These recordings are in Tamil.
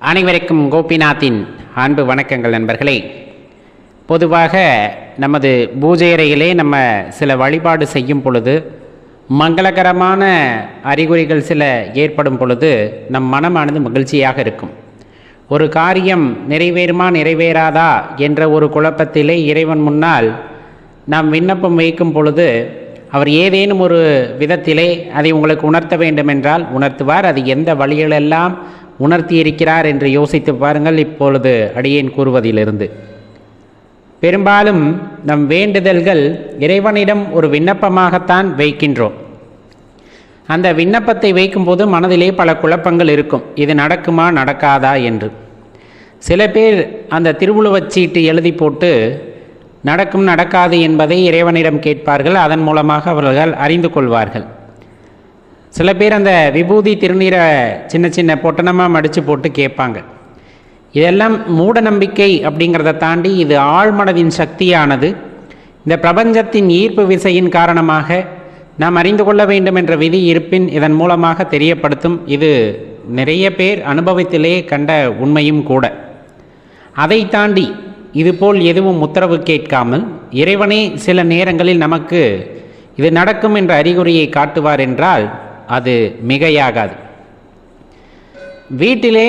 அனைவருக்கும் கோபிநாத்தின் அன்பு வணக்கங்கள் நண்பர்களே. பொதுவாக நமது பூஜை அறையிலே நம்ம சில வழிபாடு செய்யும் பொழுது மங்களகரமான அறிகுறிகள் சில ஏற்படும் பொழுது நம் மனமானது மகிழ்ச்சியாக இருக்கும். ஒரு காரியம் நிறைவேறுமா நிறைவேறாதா என்ற ஒரு குழப்பத்திலே இறைவன் முன்னால் நாம் விண்ணப்பம் வைக்கும் பொழுது அவர் ஏதேனும் ஒரு விதத்திலே அதை உங்களுக்கு உணர்த்த வேண்டுமென்றால் உணர்த்துவார். அது எந்த வழிகளெல்லாம் உணர்த்தியிருக்கிறார் என்று யோசித்து பாருங்கள். இப்பொழுது அடியேன் கூறுவதிலிருந்து பெரும்பாலும் நம் வேண்டுதல்கள் இறைவனிடம் ஒரு விண்ணப்பமாகத்தான் வைக்கின்றோம். அந்த விண்ணப்பத்தை வைக்கும்போது மனதிலே பல குழப்பங்கள் இருக்கும். இது நடக்குமா நடக்காதா? என்று. சில பேர் அந்த திருவுழுவச் சீட்டு எழுதி போட்டு நடக்கும் நடக்காது என்பதை இறைவனிடம் கேட்பார்கள். அதன் மூலமாக அவர்கள் அறிந்து கொள்வார்கள். சில பேர் அந்த விபூதி திருநீரை சின்ன சின்ன பொட்டணமாக மடித்து போட்டு கேட்பாங்க. இதெல்லாம் மூட நம்பிக்கை அப்படிங்கிறத தாண்டி இது ஆழ்மனதின் சக்தியானது. இந்த பிரபஞ்சத்தின் ஈர்ப்பு விசையின் காரணமாக நாம் அறிந்து கொள்ள வேண்டும் என்ற விதி இருப்பின் இதன் மூலமாக தெரியப்படுத்தும். இது நிறைய பேர் அனுபவத்திலே கண்ட உண்மையும் கூட. அதை தாண்டி இதுபோல் எதுவும் உத்தரவு கேட்காமல் இறைவனே சில நேரங்களில் நமக்கு இது நடக்கும் என்ற அறிகுறியை காட்டுவார் என்றால் அது மிகையாகாது. வீட்டிலே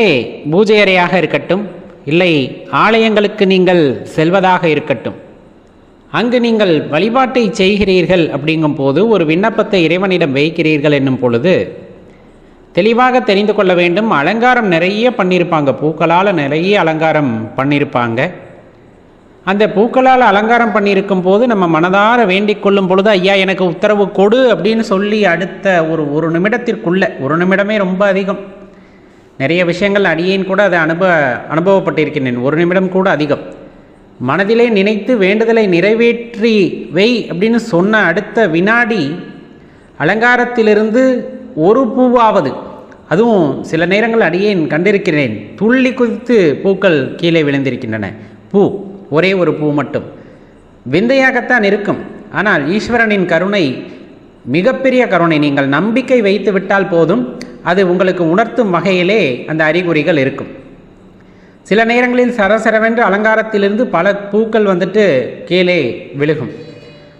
பூஜை அறையாக இருக்கட்டும் இல்லை ஆலயங்களுக்கு நீங்கள் செல்வதாக இருக்கட்டும். அங்கு நீங்கள் வழிபாட்டை செய்கிறீர்கள் அப்படிங்கும் போது ஒரு விண்ணப்பத்தை இறைவனிடம் வைக்கிறீர்கள் என்னும் பொழுது தெளிவாக தெரிந்து கொள்ள வேண்டும் அலங்காரம் நிறைய பண்ணியிருப்பாங்க பூக்களால் நிறைய அலங்காரம் பண்ணியிருப்பாங்க அந்த பூக்களால் அலங்காரம் பண்ணியிருக்கும் போது நம்ம மனதார வேண்டிக் கொள்ளும் பொழுது ஐயா எனக்கு உத்தரவு கொடு அப்படின்னு சொல்லி அடுத்த ஒரு ஒரு நிமிடத்திற்குள்ளே ஒரு நிமிடமே ரொம்ப அதிகம். நிறைய விஷயங்கள் அடியேன் கூட அதை அனுபவ அனுபவப்பட்டிருக்கின்றேன். ஒரு நிமிடம் கூட அதிகம். மனதிலே நினைத்து வேண்டுதலை நிறைவேற்றி வை அப்படின்னு சொன்ன அடுத்த வினாடி அலங்காரத்திலிருந்து ஒரு பூவாவது அதுவும் சில நேரங்கள் அடியேன் கண்டிருக்கிறேன் துள்ளி குதித்து பூக்கள் கீழே விழுந்திருக்கின்றன. பூ. ஒரே ஒரு பூ மட்டும். விந்தையாகத்தான் இருக்கும். ஆனால் ஈஸ்வரனின் கருணை மிகப்பெரிய கருணை நீங்கள் நம்பிக்கை வைத்து விட்டால் போதும் அது உங்களுக்கு உணர்த்தும் வகையிலே அந்த அறிகுறிகள் இருக்கும். சில நேரங்களில் சரசரவென்று அலங்காரத்திலிருந்து பல பூக்கள் வந்துட்டு கீழே விழுகும்.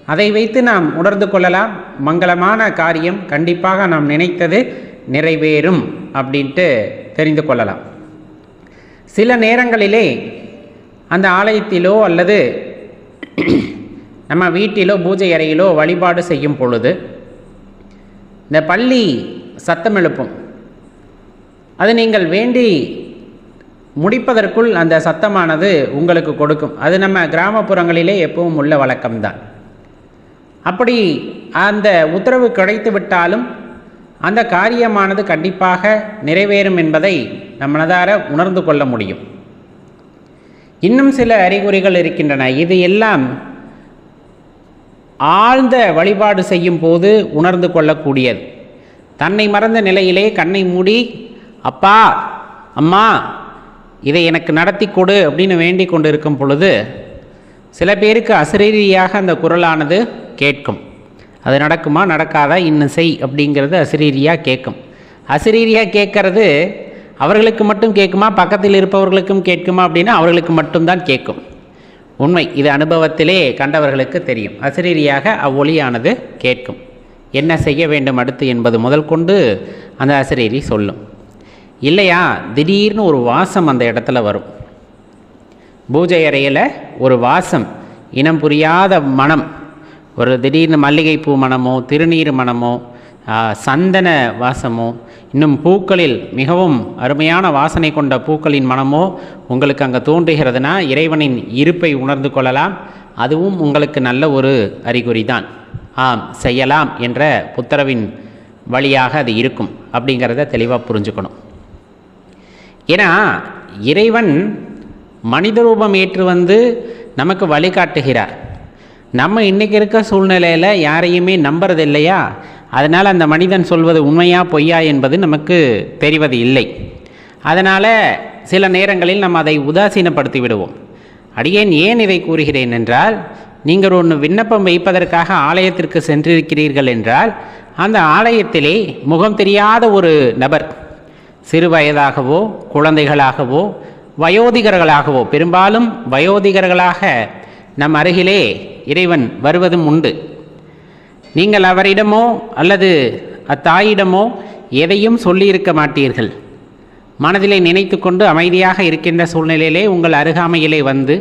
அதை வைத்து நாம் உணர்ந்து கொள்ளலாம். மங்களமான காரியம் கண்டிப்பாக நாம் நினைத்தது நிறைவேறும் அப்படின்ட்டு தெரிந்து கொள்ளலாம். சில நேரங்களிலே அந்த ஆலயத்திலோ அல்லது நம்ம வீட்டிலோ பூஜை அறையிலோ வழிபாடு செய்யும் பொழுது இந்த பள்ளி சத்தம் எழுப்பும். அது நீங்கள் வேண்டி முடிப்பதற்குள் அந்த சத்தமானது உங்களுக்கு கொடுக்கும். அது நம்ம கிராமப்புறங்களிலே எப்பவும் உள்ள வழக்கம்தான். அப்படி அந்த உத்தரவு கிடைத்து விட்டாலும் அந்த காரியமானது கண்டிப்பாக நிறைவேறும் என்பதை நம் மனதார உணர்ந்து கொள்ள முடியும். இன்னும் சில அறிகுறிகள் இருக்கின்றன. இது எல்லாம் ஆழ்ந்த வழிபாடு செய்யும் போது உணர்ந்து கொள்ளக்கூடியது. தன்னை மறந்த நிலையிலே கண்ணை மூடி அப்பா அம்மா இதை எனக்கு நடத்தி கொடு அப்படின்னு வேண்டிக் கொண்டு இருக்கும் பொழுது சில பேருக்கு அசரீரியாக அந்த குரலானது கேட்கும். அது நடக்குமா? நடக்காதா? இன்னும் செய் அப்படிங்கிறது அசரீரியாக கேட்கும். அசரீரியாக கேட்கறது அவர்களுக்கு மட்டும் கேட்குமா? பக்கத்தில் இருப்பவர்களுக்கும் கேட்குமா அப்படின்னா அவர்களுக்கு மட்டும்தான் கேட்கும். உண்மை. இது அனுபவத்திலே கண்டவர்களுக்கு தெரியும். அசிரீரியாக அவ்வொலியானது கேட்கும். என்ன செய்ய வேண்டும் அடுத்து என்பது முதல் கொண்டு அந்த அசிரீரி சொல்லும். இல்லையா? திடீர்னு ஒரு வாசம் அந்த இடத்துல வரும். பூஜை அறையில் ஒரு வாசம். இனம் புரியாத மனம். ஒரு திடீர்னு மல்லிகைப்பூ மனமோ திருநீர் மனமோ சந்தன வாசமோ இன்னும் பூக்களில் மிகவும் அருமையான வாசனை கொண்ட பூக்களின் மனமோ உங்களுக்கு அங்கே தோன்றுகிறதுனா இறைவனின் இருப்பை உணர்ந்து கொள்ளலாம். அதுவும் உங்களுக்கு நல்ல ஒரு அறிகுறி தான் ஆம் செய்யலாம் என்ற புத்தரவின் வழியாக அது இருக்கும் அப்படிங்கிறத தெளிவாக புரிஞ்சுக்கணும். ஏன்னா இறைவன் மனித ரூபம் ஏற்று வந்து நமக்கு வழிகாட்டுகிறார். நம்ம இன்றைக்கி இருக்க சூழ்நிலையில் யாரையுமே நம்புறது இல்லையா அதனால் அந்த மனிதன் சொல்வது உண்மையா பொய்யா என்பது நமக்கு தெரிவது இல்லை. அதனால் சில நேரங்களில் நம்ம அதை உதாசீனப்படுத்தி விடுவோம் அடியேன் ஏன் இதை கூறுகிறேன் என்றால் நீங்கள் ஒன்று விண்ணப்பம் வைப்பதற்காக ஆலயத்திற்கு சென்றிருக்கிறீர்கள் என்றால் அந்த ஆலயத்திலே முகம் தெரியாத ஒரு நபர் சிறு வயதாகவோ குழந்தைகளாகவோ வயோதிகர்களாகவோ பெரும்பாலும் வயோதிகர்களாக நம் அருகிலே இறைவன் வருவதும் உண்டு. நீங்கள் அவரிடமோ அல்லது அத்தாயிடமோ எதையும் சொல்லியிருக்க மாட்டீர்கள். மனதிலே நினைத்து கொண்டு அமைதியாக இருக்கின்ற சூழ்நிலையிலே உங்கள் அருகாமையிலே வந்து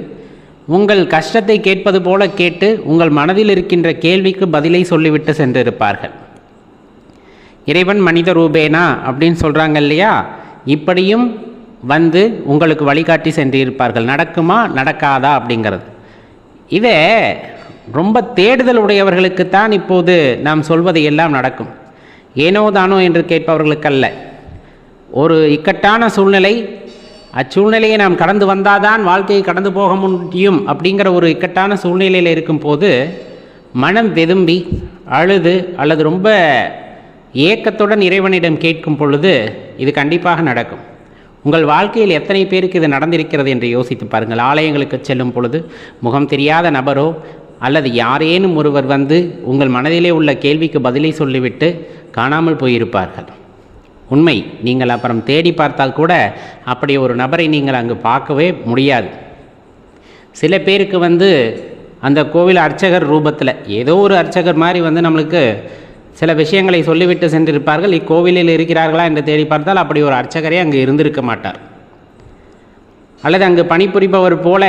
உங்கள் கஷ்டத்தை கேட்பது போல கேட்டு உங்கள் மனதில் இருக்கின்ற கேள்விக்கு பதிலை சொல்லிவிட்டு சென்றிருப்பார்கள். இறைவன் மனித ரூபேனா அப்படின்னு சொல்கிறாங்க இல்லையா? இப்படியும் வந்து உங்களுக்கு வழிகாட்டி சென்றிருப்பார்கள். நடக்குமா? நடக்காதா அப்படிங்கிறது. இதை ரொம்ப தேடுதல் உடையவர்களுக்குத்தான் இப்போது நாம் சொல்வது எல்லாம் நடக்கும். ஏனோ தானோ என்று கேட்பவர்களுக்கல்ல. ஒரு இக்கட்டான சூழ்நிலை அச்சூழ்நிலையை நாம் கடந்து வந்தாதான் வாழ்க்கையை கடந்து போக முடியும் அப்படிங்கிற ஒரு இக்கட்டான சூழ்நிலையில் இருக்கும்போது மனம் வெதும்பி அழுது அல்லது ரொம்ப ஏக்கத்துடன் இறைவனிடம் கேட்கும் பொழுது இது கண்டிப்பாக நடக்கும். உங்கள் வாழ்க்கையில் எத்தனை பேருக்கு இது நடந்திருக்கிறது என்று யோசித்து பாருங்கள். ஆலயங்களுக்கு செல்லும் பொழுது முகம் தெரியாத நபரோ அல்லது யாரேனும் ஒருவர் வந்து உங்கள் மனதிலே உள்ள கேள்விக்கு பதிலை சொல்லிவிட்டு காணாமல் போயிருப்பார்கள். உண்மை நீங்கள் அப்புறம் தேடி பார்த்தால் கூட அப்படி ஒரு நபரை நீங்கள் அங்கு பார்க்கவே முடியாது. சில பேருக்கு வந்து அந்த கோவில் அர்ச்சகர் ரூபத்தில் ஏதோ ஒரு அர்ச்சகர் மாதிரி வந்து நம்மளுக்கு சில விஷயங்களை சொல்லிவிட்டு சென்றிருப்பார்கள். இக்கோவிலில் இருக்கிறார்களா என்று தேடி பார்த்தால் அப்படி ஒரு அர்ச்சகரே அங்கு இருந்திருக்க மாட்டார். அல்லது அங்கு பணிபுரிபவர் போல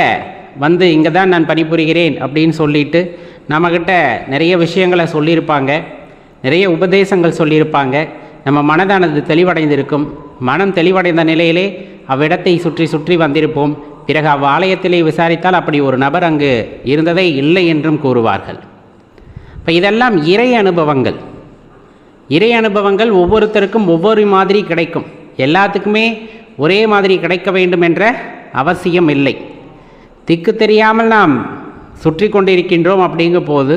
வந்து இங்கே தான் நான் பணிபுரிகிறேன் அப்படின்னு சொல்லிட்டு நம்மக்கிட்ட நிறைய விஷயங்களை சொல்லியிருப்பாங்க. நிறைய உபதேசங்கள் சொல்லியிருப்பாங்க. நம்ம மனதானது தெளிவடைந்திருக்கும். மனம் தெளிவடைந்த நிலையிலே அவ்விடத்தை சுற்றி சுற்றி வந்திருப்போம். பிறகு அவ்வாலயத்திலே விசாரித்தால் அப்படி ஒரு நபர் அங்கு இருந்ததே இல்லை என்றும் கூறுவார்கள். இப்போ இதெல்லாம் இறை அனுபவங்கள். இறை அனுபவங்கள் ஒவ்வொருத்தருக்கும் ஒவ்வொரு மாதிரி கிடைக்கும். எல்லாத்துக்குமே ஒரே மாதிரி கிடைக்க வேண்டும் என்ற அவசியம் இல்லை. திக்கு தெரியாமல் நாம் சுற்றி கொண்டிருக்கின்றோம் அப்படிங்கும் போது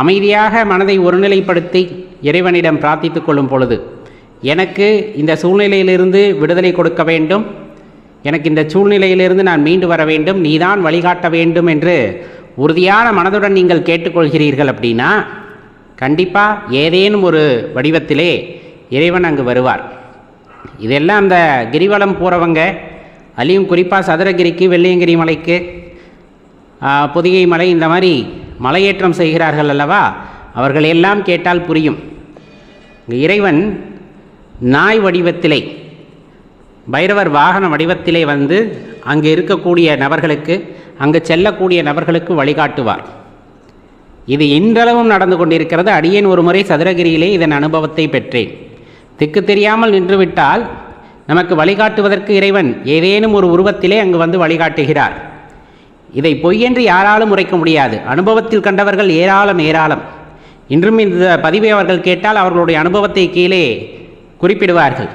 அமைதியாக மனதை ஒருநிலைப்படுத்தி இறைவனிடம் பிரார்த்தித்து கொள்ளும் பொழுது எனக்கு இந்த சூழ்நிலையிலிருந்து விடுதலை கொடுக்க வேண்டும். எனக்கு இந்த சூழ்நிலையிலிருந்து நான் மீண்டு வர வேண்டும். நீதான் வழிகாட்ட வேண்டும் என்று உறுதியான மனதுடன் நீங்கள் கேட்டுக்கொள்கிறீர்கள் அப்படின்னா கண்டிப்பாக ஏதேனும் ஒரு வடிவத்திலே இறைவன் அங்கு வருவார். இதெல்லாம் அந்த கிரிவலம் போகிறவங்க அதுலேயும் குறிப்பாக சதுரகிரிக்கு வெள்ளியங்கிரி மலைக்கு ஆ, பொதிகை மலை இந்த மாதிரி மலையேற்றம் செய்கிறார்கள் அல்லவா? அவர்கள் எல்லாம் கேட்டால் புரியும். இறைவன் நாய் வடிவத்திலே பைரவர் வாகன வடிவத்திலே வந்து அங்கு இருக்கக்கூடிய நபர்களுக்கு அங்கு செல்லக்கூடிய நபர்களுக்கு வழிகாட்டுவார். இது இன்றளவும் நடந்து கொண்டிருக்கிறது. அடியேன் ஒரு முறை சதுரகிரியிலே இதன் அனுபவத்தை பெற்றேன். திக்கு தெரியாமல் நின்றுவிட்டால் நமக்கு வழிகாட்டுவதற்கு இறைவன் ஏதேனும் ஒரு உருவத்திலே அங்கு வந்து வழிகாட்டுகிறார். இதை பொய்யென்று யாராலும் உரைக்க முடியாது. அனுபவத்தில் கண்டவர்கள் ஏராளம் ஏராளம். இன்றும் இந்த பதிவை அவர்கள் கேட்டால் அவர்களுடைய அனுபவத்தை கீழே குறிப்பிடுவார்கள்.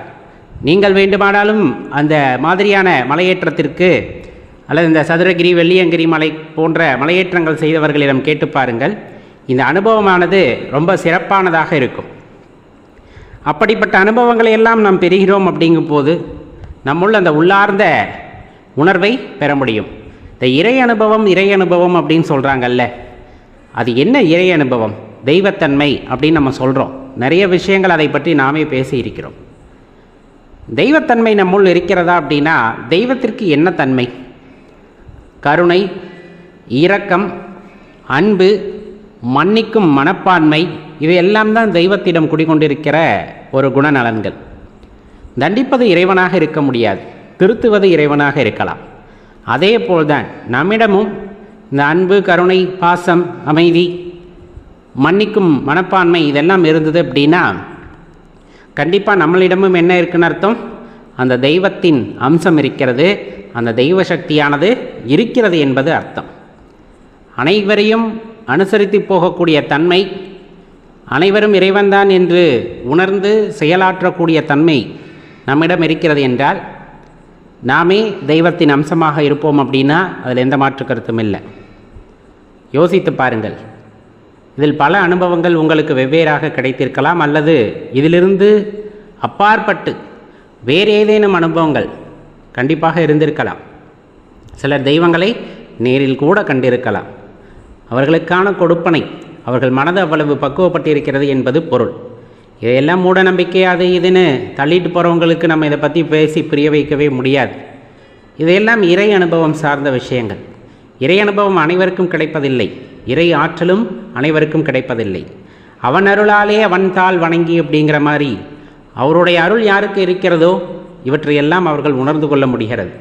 நீங்கள் வேண்டுமானாலும் அந்த மாதிரியான மலையேற்றத்திற்கு அல்லது இந்த சதுரகிரி வெள்ளியங்கிரி மலை போன்ற மலையேற்றங்கள் செய்தவர்களிடம் கேட்டு பாருங்கள். இந்த அனுபவமானது ரொம்ப சிறப்பானதாக இருக்கும். அப்படிப்பட்ட அனுபவங்களை எல்லாம் நாம் பெறுகிறோம் அப்படிங்கும் போது நம்முள்ள அந்த உள்ளார்ந்த உணர்வை பெற முடியும். இந்த இறை அனுபவம் இறை அனுபவம் அப்படின்னு சொல்கிறாங்கல்ல அது என்ன இறை அனுபவம்? தெய்வத்தன்மை அப்படின்னு நம்ம சொல்கிறோம் நிறைய விஷயங்கள் அதை பற்றி நாமே பேசி இருக்கிறோம். தெய்வத்தன்மை நம்முள் இருக்கிறதா அப்படின்னா தெய்வத்திற்கு என்ன தன்மை? கருணை இரக்கம் அன்பு மன்னிக்கும் மனப்பான்மை இது தான் தெய்வத்திடம் குடிகொண்டிருக்கிற ஒரு குணநலன்கள். தண்டிப்பது இறைவனாக இருக்க முடியாது திருத்துவது இறைவனாக இருக்கலாம். அதே போல்தான் நம்மிடமும் இந்த அன்பு கருணை பாசம் அமைதி மன்னிக்கும் மனப்பான்மை இதெல்லாம் இருந்தது அப்படின்னா கண்டிப்பாக நம்மளிடமும் என்ன இருக்குன்னு அர்த்தம்? அந்த தெய்வத்தின் அம்சம் இருக்கிறது அந்த தெய்வ சக்தியானது இருக்கிறது என்பது அர்த்தம். அனைவரையும் அனுசரித்து போகக்கூடிய தன்மை அனைவரும் இறைவன்தான் என்று உணர்ந்து செயலாற்றக்கூடிய தன்மை நம்மிடம் இருக்கிறது என்றால் நாமே தெய்வத்தின் அம்சமாக இருப்போம் அப்படின்னா அதில் எந்த மாற்று கருத்தும் இல்லை. யோசித்து பாருங்கள். இதில் பல அனுபவங்கள் உங்களுக்கு வெவ்வேறாக கிடைத்திருக்கலாம் அல்லது இதிலிருந்து அப்பாற்பட்டு வேறு ஏதேனும் அனுபவங்கள் கண்டிப்பாக இருந்திருக்கலாம். சிலர் தெய்வங்களை நேரில் கூட கண்டிருக்கலாம். அவர்களுக்கான கொடுப்பனை. அவர்கள் மனது அவ்வளவு பக்குவப்பட்டிருக்கிறது என்பது பொருள். இதையெல்லாம் மூட நம்பிக்கை அது இதுன்னு தள்ளிட்டு போகிறவங்களுக்கு நம்ம இதை பற்றி பேசி புரிய வைக்கவே முடியாது. இதையெல்லாம் இறை அனுபவம் சார்ந்த விஷயங்கள். இறை அனுபவம் அனைவருக்கும் கிடைப்பதில்லை. இறை ஆற்றலும் அனைவருக்கும் கிடைப்பதில்லை. அவன் அருளாலே அவன் தாள் வணங்கி அப்படிங்கிற மாதிரி அவருடைய அருள் யாருக்கு இருக்கிறதோ இவற்றையெல்லாம் அவர்கள் உணர்ந்து கொள்ள முடிகிறது.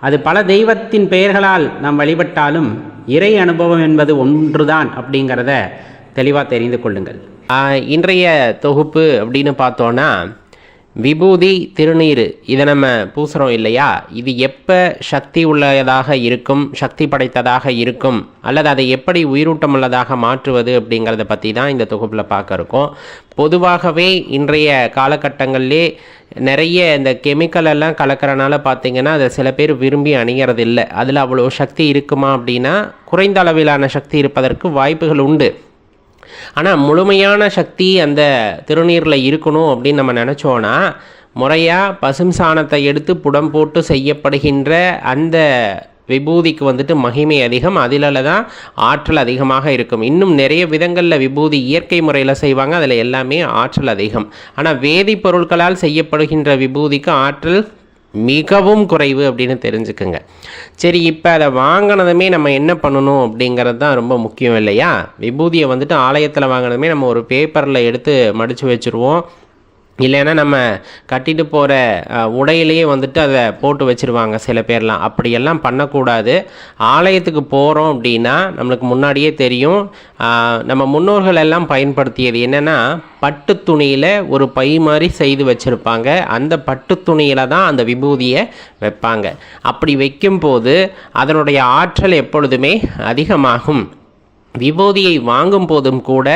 அது பல தெய்வத்தின் பெயர்களால் நாம் வழிபட்டாலும் இறை அனுபவம் என்பது ஒன்றுதான் அப்படிங்கிறத தெளிவாக தெரிந்து கொள்ளுங்கள். இன்றைய தொகுப்பு அப்படின்னு பார்த்தோன்னா விபூதி திருநீர் இதை நம்ம பூசுகிறோம் இல்லையா? இது எப்போ சக்தி உள்ளதாக இருக்கும் சக்தி படைத்ததாக இருக்கும் அல்லது அதை எப்படி உயிரூட்டம் உள்ளதாக மாற்றுவது அப்படிங்கிறத பற்றி தான் இந்த தொகுப்பில் பார்க்க இருக்கோம். பொதுவாகவே இன்றைய காலகட்டங்களிலே நிறைய இந்த கெமிக்கல் எல்லாம் கலக்கிறனால பார்த்தீங்கன்னா அதை சில பேர் விரும்பி அணியறது இல்லை அதில் அவ்வளோ சக்தி இருக்குமா அப்படின்னா குறைந்த அளவிலான சக்தி இருப்பதற்கு வாய்ப்புகள் உண்டு. ஆனால் முழுமையான சக்தி அந்த திருநீரில் இருக்கணும் அப்படின்னு நம்ம நினச்சோன்னா முறையாக பசும் சாணத்தை எடுத்து புடம் போட்டு செய்யப்படுகின்ற அந்த விபூதிக்கு வந்துட்டு மகிமை அதிகம். அதிலால தான் ஆற்றல் அதிகமாக இருக்கும். இன்னும் நிறைய விதங்களில் விபூதி இயற்கை முறையில் செய்வாங்க. அதில் எல்லாமே ஆற்றல் அதிகம். ஆனால் வேதிப்பொருட்களால் செய்யப்படுகின்ற விபூதிக்கு ஆற்றல் மிகவும் குறைவு அப்படின்னு தெரிஞ்சுக்குங்க. சரி இப்போ அதை வாங்கினதுமே நம்ம என்ன பண்ணணும் அப்படிங்கிறது தான் ரொம்ப முக்கியம் இல்லையா? விபூதியை வந்துட்டு ஆலயத்தில் வாங்கினதுமே நம்ம ஒரு பேப்பரில் எடுத்து மடித்து வச்சுருவோம். இல்லைன்னா நம்ம கட்டிட்டு போகிற உடையிலேயே வந்துட்டு அதை போட்டு வச்சுருவாங்க சில பேர்லாம். அப்படியெல்லாம் பண்ணக்கூடாது. ஆலயத்துக்கு போகிறோம் அப்படின்னா நம்மளுக்கு முன்னாடியே தெரியும். நம்ம முன்னோர்கள் எல்லாம் பயன்படுத்தியது என்னென்னா பட்டு துணியில் ஒரு பை மாதிரி செய்து வச்சுருப்பாங்க. அந்த பட்டு துணியில் தான் அந்த விபூதியை வைப்பாங்க. அப்படி வைக்கும்போது அதனுடைய ஆற்றல் எப்பொழுதுமே அதிகமாகும். விபூதியை வாங்கும் போதும் கூட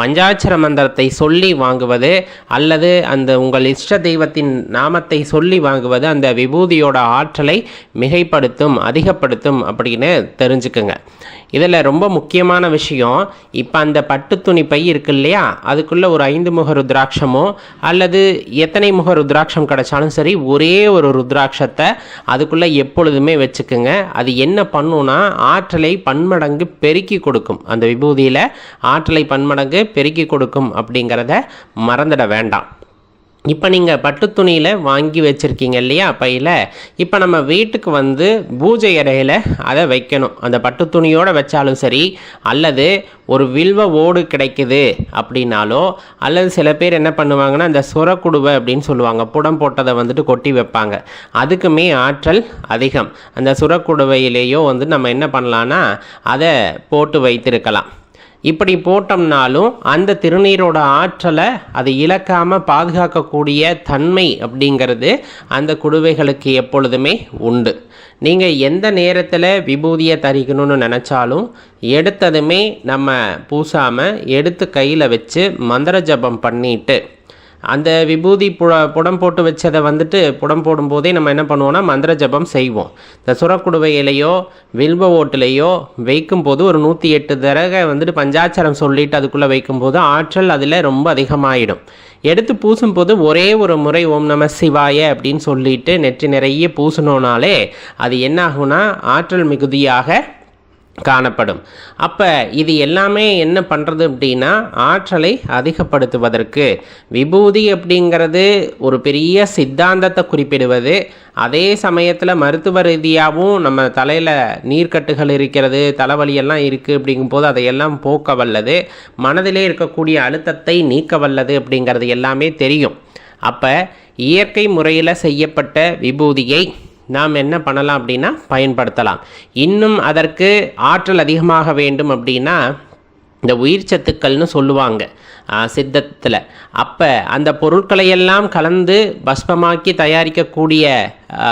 பஞ்சாட்சர மந்திரத்தை சொல்லி வாங்குவது அல்லது அந்த உங்கள் இஷ்ட தெய்வத்தின் நாமத்தை சொல்லி வாங்குவது அந்த விபூதியோட ஆற்றலை மிகைப்படுத்தும் அதிகப்படுத்தும் அப்படின்னு தெரிஞ்சுக்குங்க. இதில் ரொம்ப முக்கியமான விஷயம் இப்போ அந்த பட்டு துணி பை இருக்கு இல்லையா? அதுக்குள்ளே ஒரு ஐந்து முக ருத்ராட்சமோ அல்லது எத்தனை முக ருத்ராட்சம் கிடைச்சாலும் சரி ஒரே ஒரு ருத்ராட்சத்தை அதுக்குள்ளே எப்பொழுதுமே வச்சுக்குங்க. அது என்ன பண்ணுன்னா ஆற்றலை பன்மடங்கு பெருக்கி கொடுக்கும். அந்த விபூதியில் ஆற்றலை பன்மடங்கு பெருக்கி கொடுக்கும் அப்படிங்கிறத மறந்துட வேண்டாம். இப்போ நீங்கள் பட்டு துணியில் வாங்கி வச்சுருக்கீங்க இல்லையா? பையில். இப்போ நம்ம வீட்டுக்கு வந்து பூஜை அறையில் அதை வைக்கணும். அந்த பட்டு துணியோடு வச்சாலும் சரி அல்லது ஒரு வில்வ ஓடு கிடைக்குது அப்படின்னாலோ அல்லது சில பேர் என்ன பண்ணுவாங்கன்னா அந்த சுரக்குடுவை அப்படின்னு சொல்லுவாங்க. புடம் போட்டதை வந்துட்டு கொட்டி வைப்பாங்க. அதுக்குமே ஆற்றல் அதிகம். அந்த சுரக்குடுவையிலேயோ வந்து நம்ம என்ன பண்ணலான்னா அதை போட்டு வைத்திருக்கலாம். இப்படி போட்டோம்னாலும் அந்த திருநீரோட ஆற்றலை அது இழக்காமல் பாதுகாக்கக்கூடிய தன்மை அப்படிங்கிறது அந்த குடுவைகளுக்கு எப்பொழுதுமே உண்டு. நீங்கள் எந்த நேரத்தில் விபூதியை தரிக்கணும்னு நினச்சாலும் எடுத்ததுமே நம்ம பூசாமல் எடுத்து கையில் வச்சு மந்திர ஜபம் பண்ணிட்டு அந்த விபூதி புட புடம் போட்டு வச்சதை வந்துட்டு புடம் போடும்போதே நம்ம என்ன பண்ணுவோம்னா மந்திர ஜபம் செய்வோம். இந்த சுரக்குடுவை இலையோ வில்வ ஓட்டிலையோ வைக்கும்போது ஒரு நூற்றி எட்டு தடவை வந்துட்டு பஞ்சாட்சரம் சொல்லிட்டு அதுக்குள்ளே வைக்கும்போது ஆற்றல் அதில் ரொம்ப அதிகமாகிடும் எடுத்து பூசும்போது ஒரே ஒரு முறை ஓம் நம சிவாய அப்படின்னு சொல்லிட்டு நெற்றி நிறைய பூசணுனாலே அது என்ன ஆகும்னா ஆற்றல் மிகுதியாக காணப்படும். அப்போ இது எல்லாமே என்ன பண்ணுறது அப்படின்னா ஆற்றலை அதிகப்படுத்துவதற்கு விபூதி அப்படிங்கிறது ஒரு பெரிய சித்தாந்தத்தை குறிப்பிடுவது. அதே சமயத்தில் மருத்துவ ரீதியாகவும் நம்ம தலையில் நீர்க்கட்டுகள் இருக்கிறது தலைவலியெல்லாம் இருக்குது அப்படிங்கும்போது அதையெல்லாம் போக்க வல்லது. மனதிலே இருக்கக்கூடிய அழுத்தத்தை நீக்க வல்லது அப்படிங்கிறது எல்லாமே தெரியும். அப்போ இயற்கை முறையில் செய்யப்பட்ட விபூதியை நாம் என்ன பண்ணலாம் அப்படின்னா பயன்படுத்தலாம். இன்னும் அதற்கு ஆற்றல் அதிகமாக வேண்டும் அப்படின்னா இந்த உயிர் சத்துக்கள்னு சொல்லுவாங்க. சித்தத்தில். அப்போ அந்த பொருட்களையெல்லாம் கலந்து பஸ்பமாக்கி தயாரிக்கக்கூடிய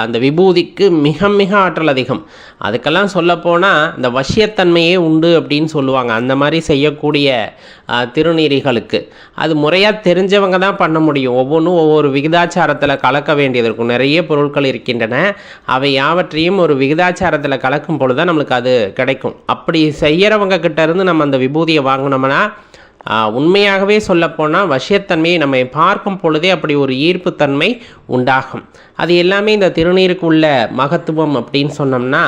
அந்த விபூதிக்கு மிக மிக ஆற்றல் அதிகம். அதுக்கெல்லாம் சொல்லப்போனால் இந்த வசியத்தன்மையே உண்டு அப்படின்னு சொல்லுவாங்க. அந்த மாதிரி செய்யக்கூடிய திருநீரிகளுக்கு. அது முறையாக தெரிஞ்சவங்க தான் பண்ண முடியும். ஒவ்வொன்றும் ஒவ்வொரு விகிதாச்சாரத்தில் கலக்க வேண்டியது இருக்கும். நிறைய பொருட்கள் இருக்கின்றன. அவை யாவற்றையும் ஒரு விகிதாச்சாரத்தில் கலக்கும் பொழுது தான் நம்மளுக்கு அது கிடைக்கும். அப்படி செய்கிறவங்க கிட்டேருந்து நம்ம அந்த விபூதியை வாங்கினோம்னா உண்மையாகவே சொல்லப்போனால் வசியத்தன்மையை நம்ம பார்க்கும் பொழுதே அப்படி ஒரு ஈர்ப்புத்தன்மை உண்டாகும். அது எல்லாமே இந்த திருநீருக்கு உள்ள மகத்துவம் அப்படின்னு சொன்னோம்னா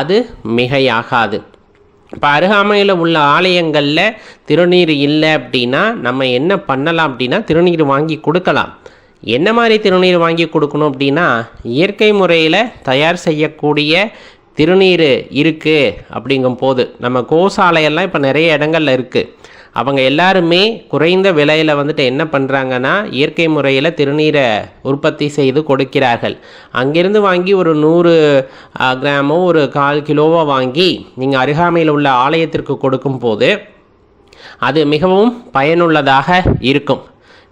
அது மிகையாகாது. இப்போ அருகாமையில் உள்ள ஆலயங்களில் திருநீர் இல்லை அப்படின்னா நம்ம என்ன பண்ணலாம் அப்படின்னா திருநீர் வாங்கி கொடுக்கலாம். என்ன மாதிரி திருநீர் வாங்கி கொடுக்கணும் அப்படின்னா இயற்கை முறையில் தயார் செய்யக்கூடிய திருநீர் இருக்குது அப்படிங்கும் போது நம்ம கோசாலையெல்லாம் இப்போ நிறைய இடங்கள்ல இருக்குது அவங்க எல்லாருமே குறைந்த விலையில் வந்துட்டு என்ன பண்ணுறாங்கன்னா இயற்கை முறையில் திருநீரை உற்பத்தி செய்து கொடுக்கிறார்கள். அங்கிருந்து வாங்கி ஒரு நூறு கிராமோ ஒரு கால் கிலோவோ வாங்கி நீங்கள் அருகாமையில் உள்ள ஆலயத்திற்கு கொடுக்கும் போது அது மிகவும் பயனுள்ளதாக இருக்கும்.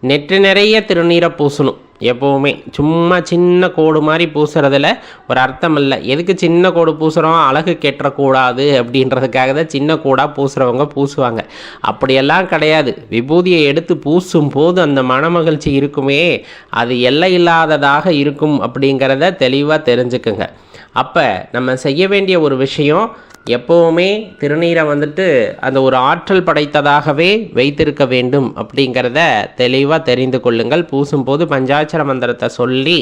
நெற்று நிறைய திருநீரை பூசணும். எப்போவுமே. சும்மா சின்ன கோடு மாதிரி பூசுறதுல ஒரு அர்த்தம் இல்லை எதுக்கு சின்ன கோடு பூசுகிறோம் அழகு கெட்டக்கூடாது அப்படின்றதுக்காக தான் சின்ன கோடாக பூசுகிறவங்க பூசுவாங்க. அப்படியெல்லாம் கிடையாது. விபூதியை எடுத்து பூசும் போது அந்த மனமகிழ்ச்சி இருக்குமே. அது எல்லை இல்லாததாக இருக்கும் அப்படிங்கிறத தெளிவாக தெரிஞ்சுக்குங்க. அப்போ நம்ம செய்ய வேண்டிய ஒரு விஷயம் எப்போவுமே திருநீரை வந்துட்டு அந்த ஒரு ஆற்றல் படைத்ததாகவே வைத்திருக்க வேண்டும் அப்படிங்கிறத தெளிவாக தெரிந்து கொள்ளுங்கள். பூசும்போது பஞ்சாட்சர மந்திரத்தை சொல்லி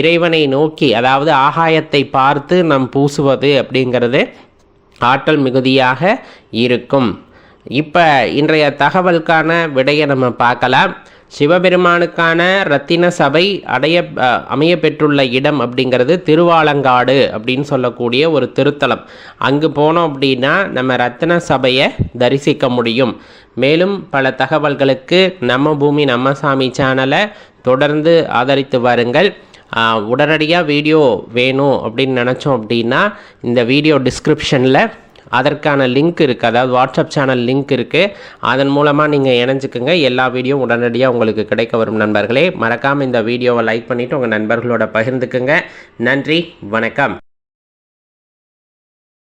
இறைவனை நோக்கி அதாவது ஆகாயத்தை பார்த்து நம் பூசுவது அப்படிங்கிறது ஆற்றல் மிகுதியாக இருக்கும். இப்போ இன்றைய தகவலுக்கான விடையை நம்ம பார்க்கலாம். சிவபெருமானுக்கான ரத்தின சபை அடைய அமைய பெற்றுள்ள இடம் அப்படிங்கிறது திருவாலங்காடு அப்படின்னு சொல்லக்கூடிய ஒரு திருத்தலம். அங்கு போனோம் அப்படின்னா நம்ம ரத்தின சபையை தரிசிக்க முடியும். மேலும் பல தகவல்களுக்கு நம்ம பூமி நம்ம சாமி சேனலை தொடர்ந்து ஆதரித்து வாருங்கள். உடனடியாக வீடியோ வேணும் அப்படின்னு நினச்சோம் அப்படின்னா இந்த வீடியோ டிஸ்கிரிப்ஷனில் அதற்கான லிங்க் இருக்குது அதாவது வாட்ஸ்அப் சேனல் லிங்க் இருக்குது அதன் மூலமாக நீங்கள் இணைஞ்சிக்கோங்க. எல்லா வீடியோ உடனடியாக உங்களுக்கு கிடைக்க வரும் நண்பர்களே. மறக்காமல் இந்த வீடியோவை லைக் பண்ணிவிட்டு உங்கள் நண்பர்களோட பகிர்ந்துக்குங்க. நன்றி. வணக்கம்.